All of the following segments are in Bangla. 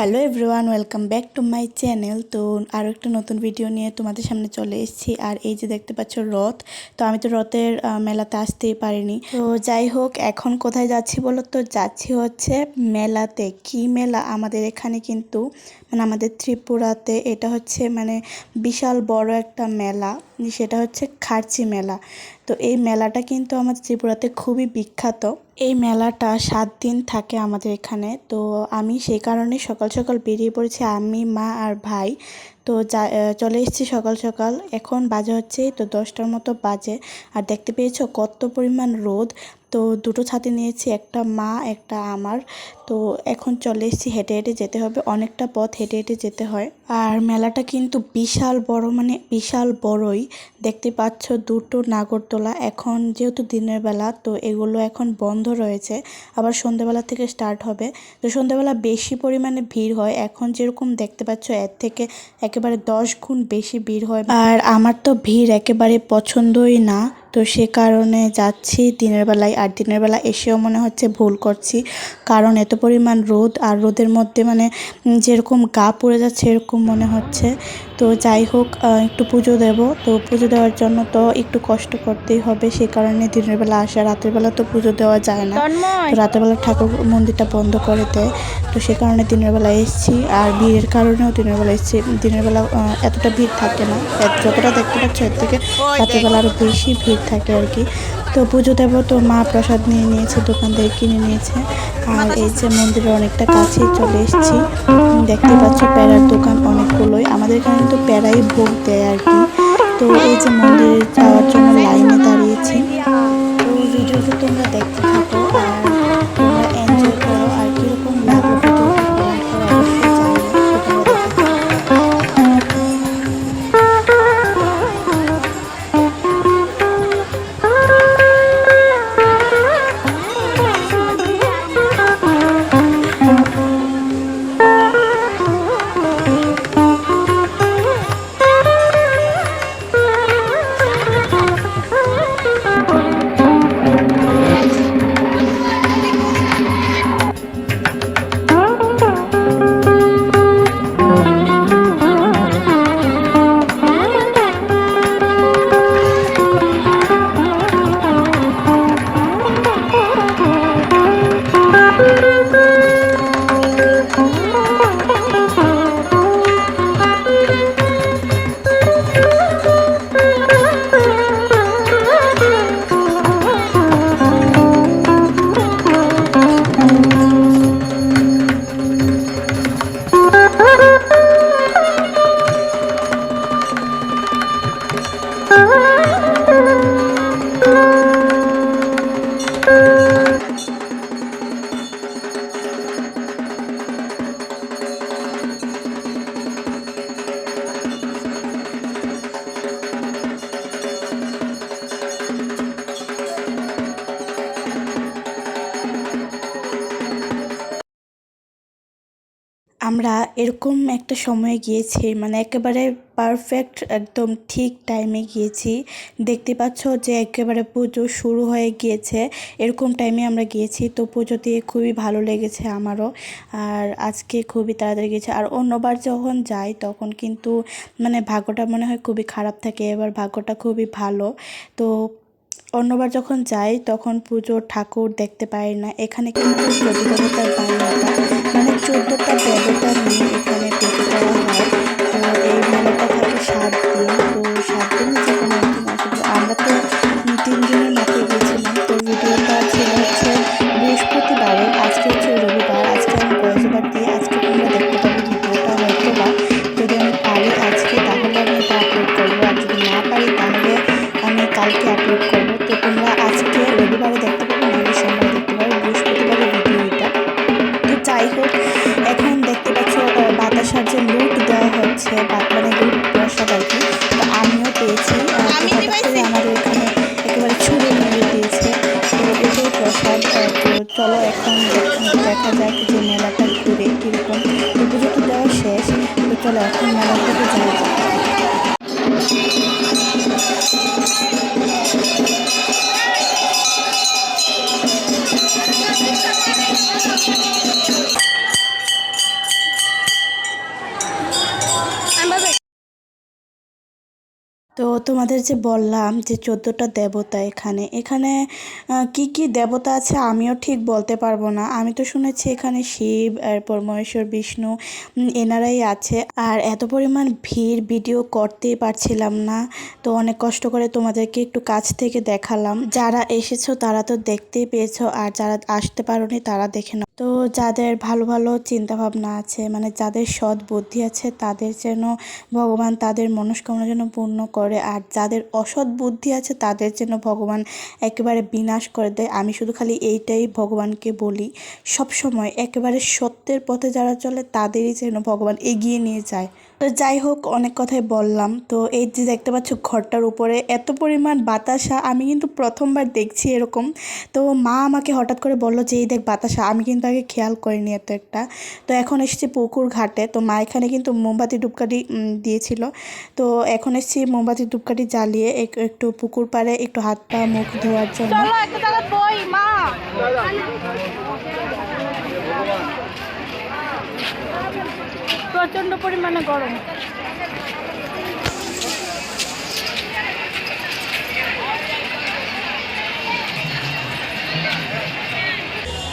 Welcome back to my channel. তো আরও একটা নতুন ভিডিও নিয়ে তোমাদের সামনে চলে এসেছি। আর এই যে দেখতে পাচ্ছ রথ, তো আমি তো রথের মেলাতে আসতেই পারিনি। তো যাই হোক, এখন কোথায় যাচ্ছি বলো তো? যাচ্ছি হচ্ছে মেলাতে। কি মেলা? আমাদের এখানে কিন্তু মানে আমাদের ত্রিপুরাতে এটা হচ্ছে মানে বিশাল বড় একটা মেলা, সেটা হচ্ছে খার্চি মেলা। তো এই মেলাটা কিন্তু আমাদের ত্রিপুরাতে খুবই বিখ্যাত। এই মেলাটা সাত দিন থাকে আমাদের এখানে। তো আমি সেই কারণে সকাল সকাল বেরিয়ে পড়েছি, আমি, মা আর ভাই। তো যা চলে এসেছি সকাল সকাল। এখন বাজে হচ্ছে, তো দশটার মতো বাজে। আর দেখতে পেয়েছ কত পরিমাণ রোদ। তো দুটো ছাতি নিয়েছি, একটা মা, একটা আমার। তো এখন চলে এসেছি, হেঁটে হেঁটে যেতে হবে। অনেকটা পথ হেঁটে হেঁটে যেতে হয়। আর মেলাটা কিন্তু বিশাল বড় মানে বিশাল বড়ই। দেখতে পাচ্ছ দুটো নাগরদোলা। এখন যেহেতু দিনের বেলা, তো এগুলো এখন বন্ধ রয়েছে। আবার সন্ধ্যেবেলা থেকে স্টার্ট হবে। তো সন্ধ্যেবেলা বেশি পরিমাণে ভিড় হয়। এখন যেরকম দেখতে পাচ্ছ, এর থেকে একেবারে দশ গুণ বেশি ভিড় হয়। আর আমার তো ভিড় একেবারে পছন্দই না। তো সে কারণে যাচ্ছি দিনের বেলায় আর দিনের বেলা এসেও মনে হচ্ছে ভুল করছি। কারণ এত পরিমাণ রোদ আর রোদের মধ্যে মানে যেরকম গা পড়ে যাচ্ছে এরকম মনে হচ্ছে। তো যাই হোক একটু পুজো দেব। তো পুজো দেওয়ার জন্য তো একটু কষ্ট করতেই হবে। সে কারণে দিনের বেলা আসা রাতের বেলা তো পুজো দেওয়া যায় না। তো রাতের বেলা ঠাকুর মন্দিরটা বন্ধ করে দেয় তো সে কারণে দিনের বেলা এসেছি। আর ভিড়ের কারণেও দিনের বেলা এসেছি। দিনের বেলা এতটা ভিড় থাকে না। যতটা দেখতে পাচ্ছ এর থেকে রাতের বেলা আরও বেশি ভিড়। থাকে আর কি। তো পুজো দেব তো মা প্রসাদ নিয়ে নিয়েছে দোকান থেকে কিনে নিয়েছে। আর এই যে মন্দিরের অনেকটা কাছে চলে এসেছি। দেখতে পাচ্ছ প্যারার দোকান অনেকগুলোই। আমাদের এখানে তো প্যারাই ভোগ দেয় আর কি। তো এই যে মন্দিরে যাওয়ার জন্য লাইনে দাঁড়িয়েছি। তো ভিডিওটা তোমরা দেখতে আমরা এরকম একটা সময়ে গিয়েছি মানে একেবারে পারফেক্ট একদম ঠিক টাইমে গিয়েছি। দেখতে পাচ্ছ যে একেবারে পুজো শুরু হয়ে গিয়েছে, এরকম টাইমে আমরা গিয়েছি। তো পুজো দিয়ে খুবই ভালো লেগেছে আমারও, আর আজকে খুবই তাড়াতাড়ি গেছে আর অন্যবার যখন যাই, তখন কিন্তু মানে ভাগ্যটা মনে হয় খুবই খারাপ থাকে, এবার ভাগ্যটা খুবই ভালো। তো অন্যবার যখন যাই, তখন পুজো ঠাকুর দেখতে পাই না, এখানে কিন্তু মানে চোদ্দটা দেবতা নিয়ে এখানে পুজো করা হয়। তোমাদের যে বললাম যে চোদ্দোটা দেবতা এখানে এখানে কি কি দেবতা আছে আমিও ঠিক বলতে পারব না। আমি তো শুনেছি এখানে শিব, এরপর মহেশ্বর, বিষ্ণু এনারাই আছে। আর এত পরিমাণ ভিড় ভিডিও করতেই পারছিলাম না। তো অনেক কষ্ট করে তোমাদেরকে একটু কাছ থেকে দেখালাম। যারা এসেছ তারা তো দেখতেই পেয়েছ, আর যারা আসতে পারোনি তারা দেখে তো যাদের ভালো ভালো চিন্তা ভাবনা আছে মানে যাদের সৎ বুদ্ধি আছে, তাদের যেন ভগবান তাদের মনস্কামনা যেন পূর্ণ করে। আর যাদের অসৎ বুদ্ধি আছে, তাদের যেন ভগবান একেবারে বিনাশ করে দেয়। আমি শুধু খালি এইটাই ভগবানকে বলি। সব সময় একেবারে সত্যের পথে যারা চলে, তাদেরই যেন ভগবান এগিয়ে নিয়ে যায়। তো যাই হোক অনেক কথাই বললাম। তো এই যে দেখতে পাচ্ছ ঘরটার উপরে এত পরিমাণ বাতাসা আমি কিন্তু প্রথমবার দেখছি এরকম। তো মা আমাকে হঠাৎ করে বলল যে এই দেখ বাতাসা আমি কিন্তু আগে খেয়াল করিনি এত একটা। তো এখন এসেছি পুকুর ঘাটে। তো মা এখানে কিন্তু মোমবাতি উম, দিয়েছিল। তো এখন এসেছি মোমবাতি ধূপকাঠি জ্বালিয়ে একটু পুকুর পাড়ে একটু হাত পা মুখ ধোয়ার জন্য। মা। প্রচণ্ড পরিমাণে গরম।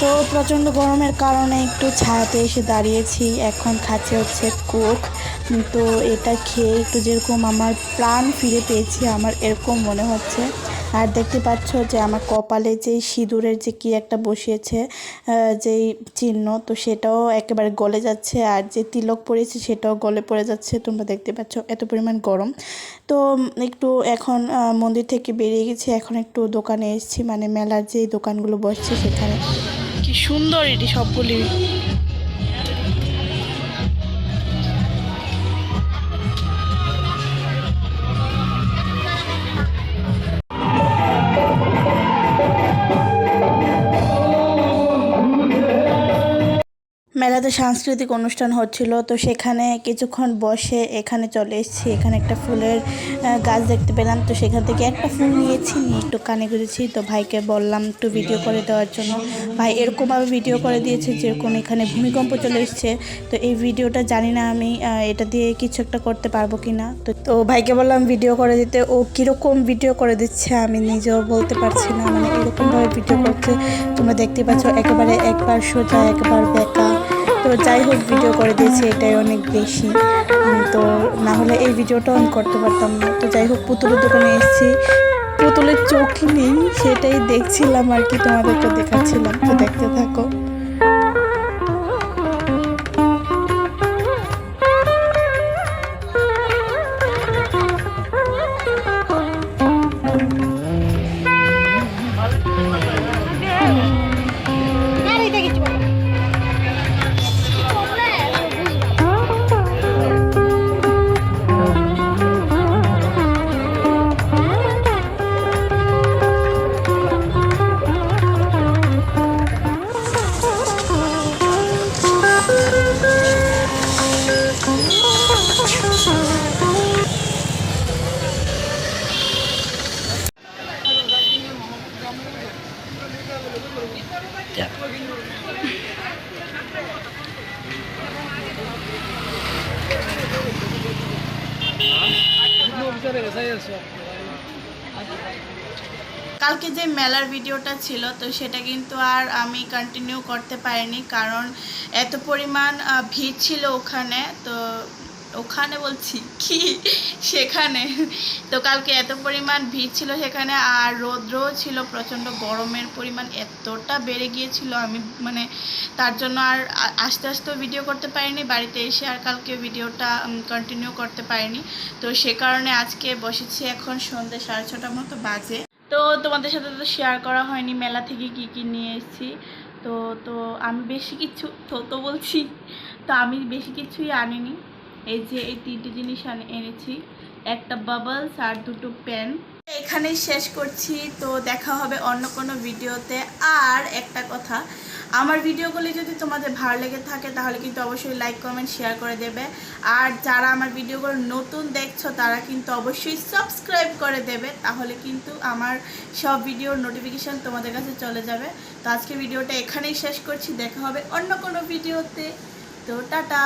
তো প্রচণ্ড গরমের কারণে একটু ছায়াতে এসে দাঁড়িয়েছি, এখন খাচ্ছে হচ্ছে কোক। তো এটা খেয়ে একটু যেরকম আমার প্রাণ ফিরে পেয়েছি, আমার এরকম মনে হচ্ছে। আর দেখতে পাচ্ছ যে আমার কপালে যে সিঁদুরের যে কি একটা বসিয়েছে যেই চিহ্ন, তো সেটাও একেবারে গলে যাচ্ছে আর যে তিলক পড়েছে সেটাও গলে পড়ে যাচ্ছে, তোমরা দেখতে পাচ্ছ এত পরিমাণ গরম। তো একটু এখন মন্দির থেকে বেরিয়ে গেছি, এখন একটু দোকানে এসেছি মানে মেলার যে দোকানগুলো বসছে সেখানে। কি সুন্দর এটি সবগুলি। মেলাতে সাংস্কৃতিক অনুষ্ঠান হচ্ছিল, তো সেখানে কিছুক্ষণ বসে এখানে চলে এসেছি। এখানে একটা ফুলের গাছ দেখতে পেলাম, তো সেখান থেকে একটা ফুল নিয়েছি, নিয়ে একটু কানে গুঁজেছি। তো ভাইকে বললাম, একটু ভিডিও করে দেওয়ার জন্য। ভাই এরকমভাবে ভিডিও করে দিয়েছে, যেরকম এখানে ভূমিকম্প চলে এসছে। তো এই ভিডিওটা জানি না আমি এটা দিয়ে কিছু একটা করতে পারব কি না। তো তো ভাইকে বললাম ভিডিও করে দিতে। ও কীরকম ভিডিও করে দিচ্ছে আমি নিজেও বলতে পারছি না। মানে এরকমভাবে ভিডিও করছে, তোমরা দেখতে পাচ্ছ, একেবারে একবার সোজা, একবার বেঁকা। যাই হোক ভিডিও করে দিয়েছে, এটাই অনেক বেশি। তো না হলে এই ভিডিওটা অন করতে পারতাম না। তো যাই হোক, পুতুলের দোকানে এসেছি। পুতুলের চোখ নেই, সেটাই দেখছিলাম আর কি, তোমাদেরকে দেখাচ্ছিলাম। তো দেখতে থাকো। কালকে যে মেলার ভিডিওটা ছিল, তো সেটা কিন্তু আর আমি কন্টিনিউ করতে পারিনি, কারণ এত পরিমাণ ভিড় ছিল ওখানে, তো ওখানে বলছি, কি? সেখানে? তো কালকে এত পরিমাণ ভিড় ছিল সেখানে আর রৌদ্রও ছিল, প্রচণ্ড গরমের পরিমাণ এতটা বেড়ে গিয়েছিল। আমি মানে তার জন্য আর আস্তে আস্তেও ভিডিও করতে পারিনি, বাড়িতে এসে আর কালকে ভিডিওটা কন্টিনিউ করতে পারিনি। তো সে কারণে আজকে বসেছি এখন সন্ধ্যে সাড়ে ছটার মতো বাজে। তো তোমাদের সাথে তো শেয়ার করা হয়নি, মেলা থেকে কি কি নিয়ে এসেছি। তো তো আমি বেশি কিছু, তো তো বলছি, তো আমি বেশি কিছুই আনিনি। এই যে এই তিনটে জিনিস এনেছি। একটা বাবলস আর দুটো পেন এখানেই শেষ করছি, তো দেখা হবে অন্য কোনো ভিডিওতে। আর একটা কথা, আমার ভিডিওগুলি যদি তোমাদের ভালো লেগে থাকে, তাহলে কিন্তু অবশ্যই লাইক কমেন্ট শেয়ার করে দেবে। আর যারা আমার ভিডিওগুলো নতুন দেখছ, তারা কিন্তু অবশ্যই সাবস্ক্রাইব করে দেবে, তাহলে কিন্তু আমার সব ভিডিওর নোটিফিকেশান তোমাদের কাছে চলে যাবে। তো আজকে ভিডিওটা এখানেই শেষ করছি, দেখা হবে অন্য কোনো ভিডিওতে। তো টাটা!